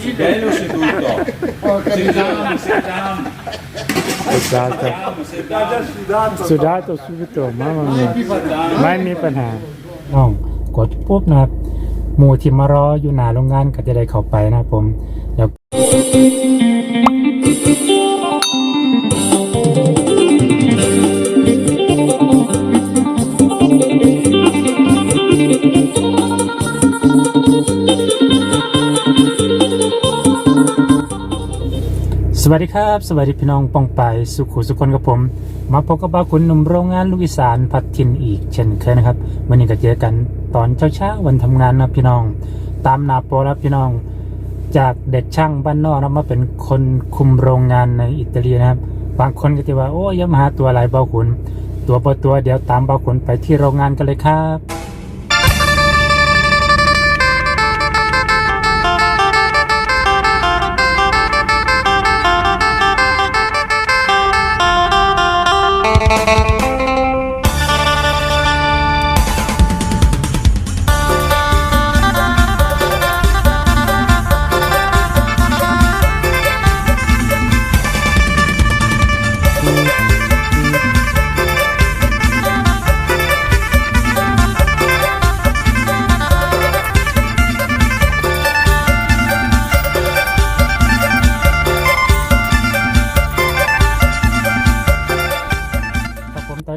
Sì, bello seduto. Sit down, sit down. Esatto. Sit down. Sudato subito, mamma mia. Fantastico. ไม่มีปัญหาน้องกดปุ๊บนะครับหมู่ที่มารออยู่หน้าโรงงานก็จะได้เข้าไปนะครับผมเดี๋ยว วัสดีครับ สวัสดีพี่น้องปองไปสุขุสุคนกับผม มาพบกับบ้าคุณหนุ่มโรงงานลูกอีสานพัดทินอีกเช่นเคยนะครับวันนี้ก็เจอกันตอนเช้าๆวันทำงานนะพี่น้อง ตามนาโปรแล้วพี่น้อง จากเด็กช่างบ้านนอกนะมาเป็นคนคุมโรงงานในอิตาลีนะครับ บางคนก็จะว่าโอ้ยมาหาตัวอะไรเบาขุนตัวเปตัวเดี๋ยวตามเบาขุนไปที่โรงงานกันเลยครับ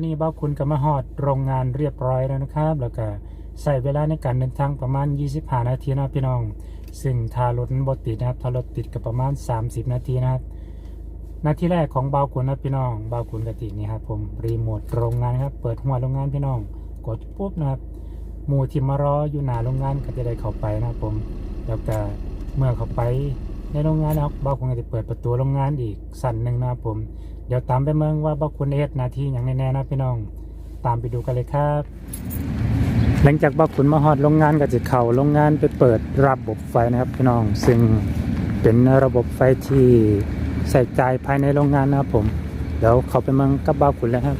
นนี้เบ้าคุณก็มาฮอดโรงงานเรียบร้อยแล้วนะครับ แล้วก็ใส่เวลาในการเดินทางประมาณ 25 นาทีนะพี่น้อง ซึ่งถ้ารถบติดนะครับถ้ารถติดก็ประมาณ 30 นาทีนะครับนาทีแรกของเบาขุนนะพี่น้องเบาขุนกตินี่ครับผมรีโมทโรงงานครับ เปิดหัวโรงงานพี่น้อง กดปุ๊บนะครับหมู่ที่มารออยู่หน้าโรงงานก็จะได้เข้าไปนะครับผม แล้วก็เมื่อเข้าไป ในโรงงานนะครับเบาขุนก็จะเปิดประตูโรงงานอีกสั่นหนึ่งนะครับผม เดี๋ยวตามไปเมืองว่าเบาขุนได้เฮ็ดหนาทีอย่างแน่ๆนะพี่น้อง ตามไปดูกันเลยครับ หลังจากเบาขุนมาฮอดโรงงานก็จะเข้าโรงงานไปเปิดระบบไฟนะครับพี่น้อง ซึ่งเป็นระบบไฟที่ใส่ใจภายในโรงงานนะครับผม เดี๋ยวเขาไปเมืองกับเบาขุนแล้วครับ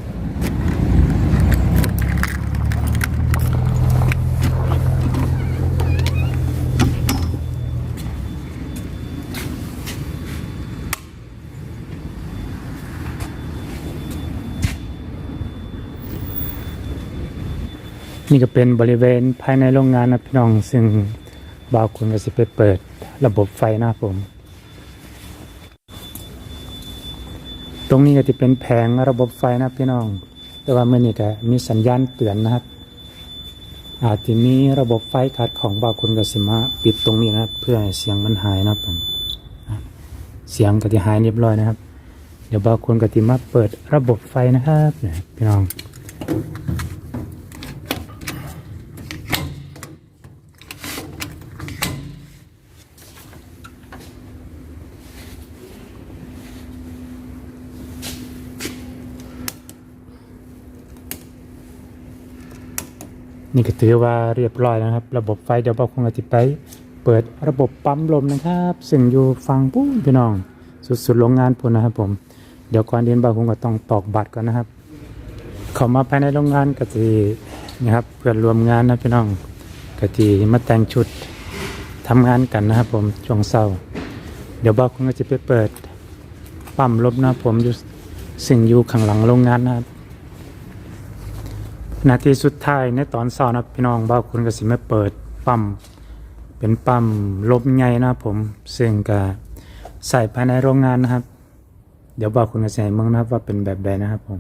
นี่ก็เป็นบริเวณภายในโรงงานนะพี่น้อง ซึ่งบ่าวคุณก็สิไปเปิดระบบไฟนะครับผม ตรงนี้ก็จะเป็นแผงระบบไฟนะพี่น้อง แต่ว่าเมื่อนี้ก็มีสัญญาณเตือนนะครับ อาจจะมีระบบไฟขาดของบ่าวคุณก็สิมาปิดตรงนี้นะครับ เพื่อให้เสียงมันหายนะครับผมเสียงก็จะหายเรียบร้อยนะครับ เดี๋ยวบ่าวคุณก็จะมาเปิดระบบไฟนะครับพี่น้อง นี่ก็ถือว่าเรียบร้อยนะครับ ระบบไฟเดี๋ยวเราคงจะไป เปิดระบบปั๊มลมนะครับ ซึ่งอยู่ฟังปุ้งพี่น้อง สุดๆโรงงานพุ่นนะครับผม เดี๋ยวก่อนเรียนบ่าวคงก็ต้องตอกบัตรก่อนนะครับเข้ามาภายในโรงงานก็จะนะครับเพื่อนรวมงานนะพี่น้องก็จะมาแต่งชุดทำงานกันนะครับผมช่วงเช้าเดี๋ยวบ่าวคงก็จะไปเปิดปั๊มลมนะผมอยู่ซึ่งอยู่ข้างหลังโรงงานนะครับ นาทีสุดท้ายในตอนเช้านะพี่น้องบ่าวคุณก็สิมาเปิดปั๊มเป็นปั๊มลมใหญ่นะผมซึ่งก็ใส่ภายในโรงงานนะครับ เดี๋ยวบ่าวคุณก็จะให้เมืองนะครับว่าเป็นแบบใดนะครับผม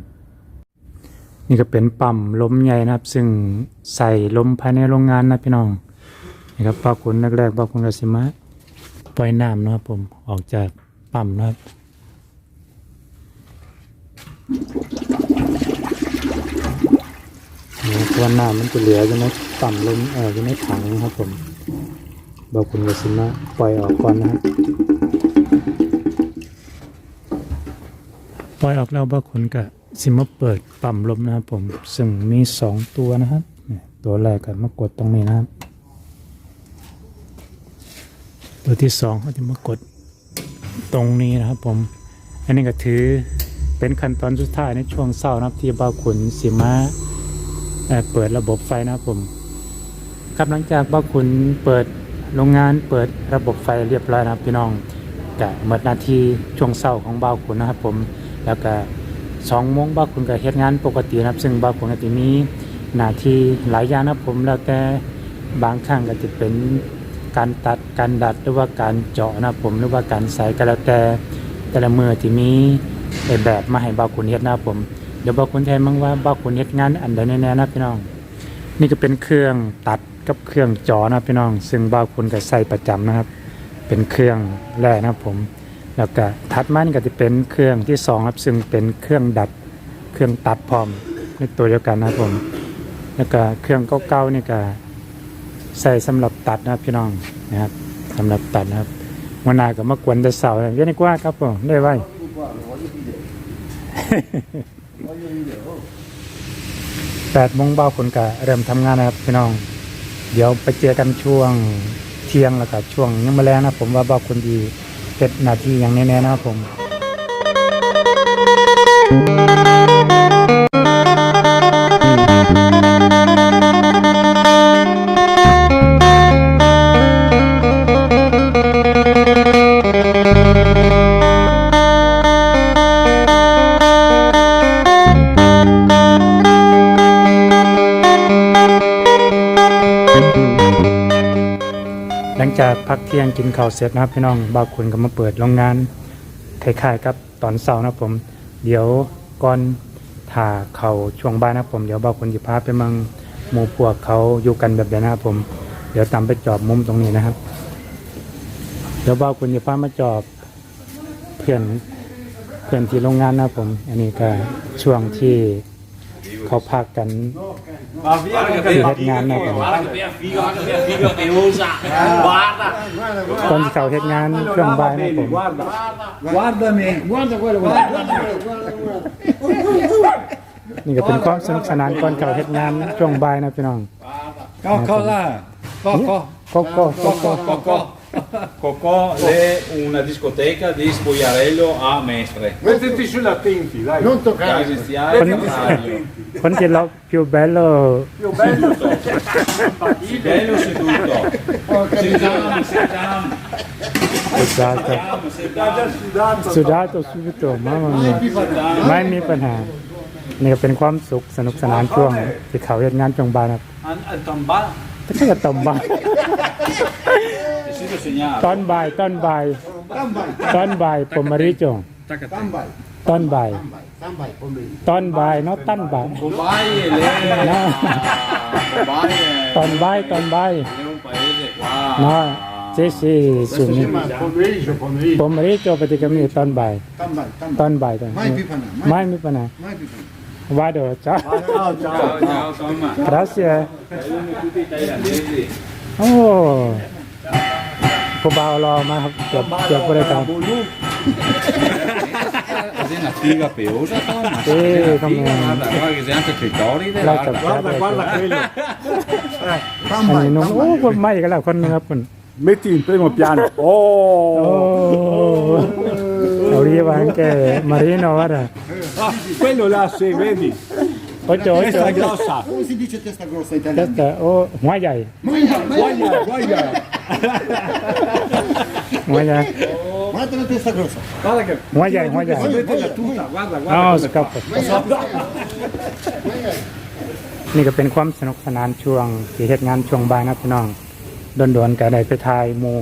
นี่ก็เป็นปั๊มลมใหญ่นะครับ ซึ่งใส่ลมภายในโรงงานนะพี่น้องนี่ครับบ่าวคุณแรกๆบ่าวคุณก็สิมาปล่อยน้ำนะครับผมออกจากปั๊มนะครับ นี่ตัวน้ำมันจะเหลืออยู่ต่ำลมเอออยู่ในถังนะครับผมบอกคุณกสิมาปล่อยออกก่อนนะครับปล่อยออกแล้วบอกคุณกะสิมาเปิดปั๊มลมนะครับผมซึ่งมีสองตัวนะครับตัวแรกก็มากดตรงนี้นะครับ ตัวที่สองเขาจะมากดตรงนี้นะครับผม อันนี้ก็ถือเป็นขั้นตอนสุดท้ายในช่วงเศร้านะครับที่บ่าวขุนสิมา เปิดระบบไฟนะครับผม ครับหลังจากบ่าวคุณเปิดโรงงานเปิดระบบไฟเรียบร้อยนะครับพี่น้องกะหมดหนาทีช่วงเช้าของบ่าวขุนนะครับผมแล้วก็สองโมงบ่าวขุนก็เฮ็ดงานปกตินะครับ ซึ่งบ่าวขุนก็จะมีหน้าที่หลายอย่างนะครับผมแล้วแต่บางครั้งก็จะเป็นการตัดการดัดหรือว่าการเจาะนะครับผมหรือว่าการใส่ก็แล้วแต่แต่ละมือที่มีไอ้แบบมาให้บ่าวขุนเฮ็ดนะครับผม เดี๋ยวบ่าวขุนแทนมั่งว่าบ่าวขุนเฮ็ดงานอันใดแน่ๆนะพี่น้อง นี่ก็เป็นเครื่องตัดกับเครื่องจอนะพี่น้อง ซึ่งบางคนก็ใส่ประจำนะครับ เป็นเครื่องแรกนะครับผม แล้วก็ถัดมานี่ก็จะเป็นเครื่องที่สองครับซึ่งเป็นเครื่องดัดเครื่องตัดพร้อมในตัวเดียวกันนะครับผม แล้วก็เครื่องเก่าๆนี่ก็ใส่สำหรับตัดนะครับพี่น้องนะครับสำหรับตัดนะครับวันนาก็มากวนแต่เสาร์เยอะนี่กว่าครับผมได้ไว้ แปดโมงเบาคนกะเริ่มทำงานนะครับพี่น้อง เดี๋ยวไปเจอกันช่วงเที่ยงแล้วก็ช่วงยังมาแล้วนะผมว่าเบาคนดีเจ็ดนาทีอย่างแน่ๆนะครับผม จากพักเที่ยงกินข้าวเสร็จนะครับพี่น้องบาวคุณก็มาเปิดโรงงานคล้ายๆกับตอนเสาร์นะผม เดี๋ยวก่อนถ่าเขาช่วงบ่ายนะผมเดี๋ยวบาวคุณจะพาไปมืองหมู่พวกเขาอยู่กันแบบเดียวนะครับผม เดี๋ยวตามไปจอบมุมตรงนี้นะครับ เดี๋ยวบาวคุณจะพามาจอบเพื่อนเพื่อนที่โรงงานนะผม อันนี้ก็ช่วงที่ เขาพักกันคือเฮ็ดงานนะกันตอนที่เขาเฮ็ดงานเครื่องบายนะผม Guarda me, guarda นี่ก็เป็นความสนุกสนานก่อนเขาเฮ็ดงานช่วงบ่ายนะพี่น้องก็ co là, co, co, ก็ก็ co, ก็ co. Coco è una discoteca di Spogliarello a Mestre. Mettiti sulla tinti, dai. Non Da toccare. esistiare Con- il orario. คนที่เราพิวเบลโล Più bello. Bello seduto. Sentiamo, sentiamo. สุดาต Sentiamo, sentiamo. สุดาตสุดโตมามามีไม่มีปัญหานี่ก็เป็นความสุขสนุกสนานช่วงที่เขาเฮ็ดงานช่วงบ่ายนะครับ An- al Tambà. แต่ ก็จะตอนบ่าย Sì, lo segnalo. ตอนบ่ายตอนบ่าย Tambay. ตอนบ่ายผมมาริจง Tambay. ตอนบ่าย Tambay. Tambay. pomeriggio. ตอนบ่ายเนาะตั้นบ่าย Bombay e lei. No. Bombay è- ตอนบ่ายตอนบ่าย è un paese qua. เนาะเจสิสุ Adesso นี si chiama pomeriggio, pomeriggio. ผมมาริจงปฏิกรรมนี่ตอนบ่าย Tambay. ตอน Tambay. บ่ายตอน Mai più panà. ไม่ Mai, มีปัญหา mai più panà. ว่าเดี๋ยวจ้า Ciao, ciao. Ciao, ciao, Tomma. Grazie. Saluto tutti i thailandesi. โอ้ผู้บ่าวรอมาครับเกือบเกือบบริการ Sei una figa peosa, Tomma. Sì, Sei una come- figa, Guarda, guarda che sei anche clitoride. เราจับ Guarda. Guarda, guarda quello. อันนี้ Tambay. นุ่มโอ้ Tambay. คนไม่กันแล้วคนหนึงครับคุณ Metti in primo piano. โอ้ Oh. เอาดีวางแกมารีโนวะ Ah, quello là, sì, vedi. โอ้โจโจ Questa è grossa. Come si dice testa grossa in แต่ italiano? แต่โอ้หัวใหญ่ Guarda, Guarda, guarda. หัวใหญ่ guarda la testa grossa. Guarda che... หัวใหญ่หัวใหญ่ Mettila tutta, guarda, อ๋อ guarda. สกับนี่ก็เป็นความสนุกสนานช่วงที่เหตุงานช่วงบ่ายนะพี่น้องโดนๆก็ได้ไปทายหมู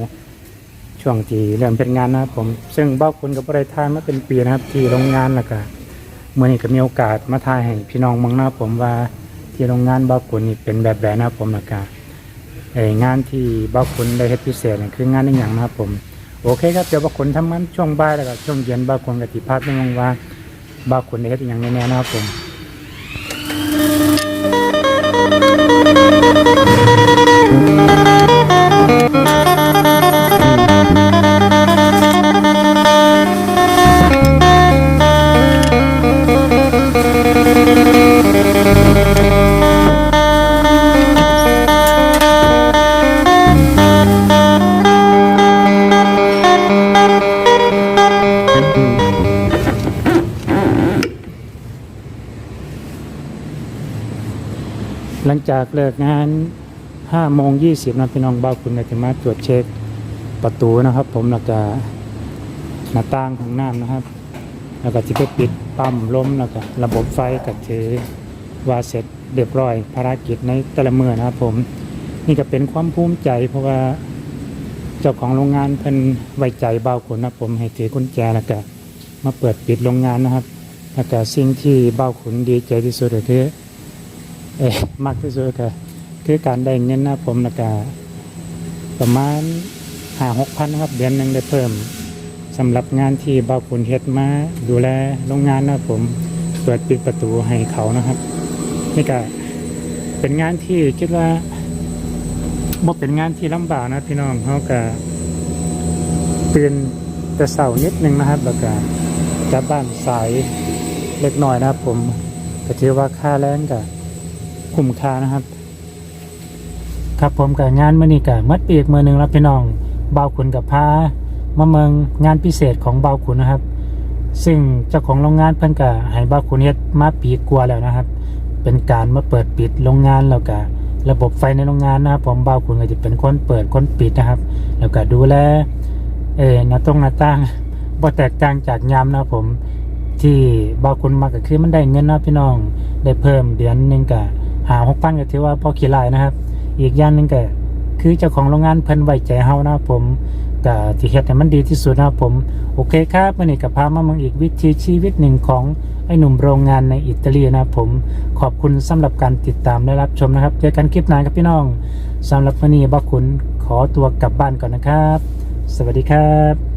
ช่วงที่เริ่มเป็นงานนะครับผม ซึ่งบ้าคุณกับประทายมาเป็นปีนะครับ ที่โรงงานแล้วก็เมื่อนี้ก็มีโอกาสมาทายให้พี่น้องมังนะครับผมว่าที่โรงงานบ้าคุณนี่เป็นแบบแบบนะครับผมแล้วก็ไองานที่บ้าคุณได้เฮ็ดพิเศษนี่คืองานในอย่างนะครับผมโอเคครับเดี๋ยวบ้าคุณทำงานช่วงบ่ายแล้วก็ช่วงเย็นบ้าคุณกับติพาดไม่มองว่าบ้าคุณได้เฮ็ดอย่างแน่ๆนะครับผม หลังจากเลิกงาน5โมง20นะพี่น้องบ้าวคุณจะมาตรวจเช็คประตูนะครับ ผมแล้วก็หน้าต่างของน้ำนะครับ แล้วก็ที่ไปปิดปั๊มล้มแล้วก็ระบบไฟก็ถือว่าเสร็จเรียบร้อยภารกิจในแต่ละเมื่อนะครับ ผมนี่ก็เป็นความภูมิใจ เพราะว่าเจ้าของโรงงานเพิ่นไว้ใจเบาวขุนนะผมให้ถือกุญแจแล้วก็มาเปิดปิดโรงงานนะครับแล้วก็สิ่งที่เบาวขุนดีใจที่สุดก็คือ เอ๊มากที่สุดก็คือการได้เงินนะผมแล้วก็ประมาณห้าหกพันนะครับ เดือนหนึ่งได้เพิ่มสำหรับงานที่เบาวขุนเฮ็ดมาดูแลโรงงานนะผมเปิดปิดประตูให้เขานะครับ นี่ก็เป็นงานที่คิดว่าบ่เป็นงานที่ลำบากนะพี่น้องเขาก็ตื่นแต่เสาร์นิดนึงนะครับแล้วก็กลับบ้านสายเล็กน้อยนะครับผมก็ถือว่าค่าแรงก็ คุ้มค่านะครับ ครับผมกับงานมื่อนี้กับมัดปีกมือหนึ่งแล้วพี่น้องเบาขุนกับพามาเมืองงานพิเศษของเบาขุนนะครับ ซึ่งเจ้าของโรงงานเพิ่นก็ให้เบาขุนเฮ็ดมาปีกว่าแล้วนะครับ เป็นการมาเปิดปิดโรงงานแล้วก็ระบบไฟในโรงงานนะครับ ผมเบาขุนก็จะเป็นคนเปิดคนปิดนะครับ แล้วก็ดูแลเออหน้าตรงหน้าต่างบ่แตกต่างจากยามนะครับผมที่เบาขุนมาก็คือมันได้เงินนะพี่น้อง ได้เพิ่มเดือนหนึงก็ หาหกพันก็ถือว่าพอขี้ลายนะครับ อีกอย่างหนึ่งก็คือเจ้าของโรงงานเพิ่นไว้ใจเฮานะผมก็ที่เฮ็ดให้มันดีที่สุดนะผม โอเคครับวันนี้ก็พามาเมืองอีกวิถีชีวิตหนึ่งของไอ้หนุ่มโรงงานในอิตาลีนะผม ขอบคุณสำหรับการติดตามและรับชมนะครับ เจอกันคลิปหน้าครับพี่น้องสำหรับวันนี้บักขุนขอตัวกลับบ้านก่อนนะครับ สวัสดีครับ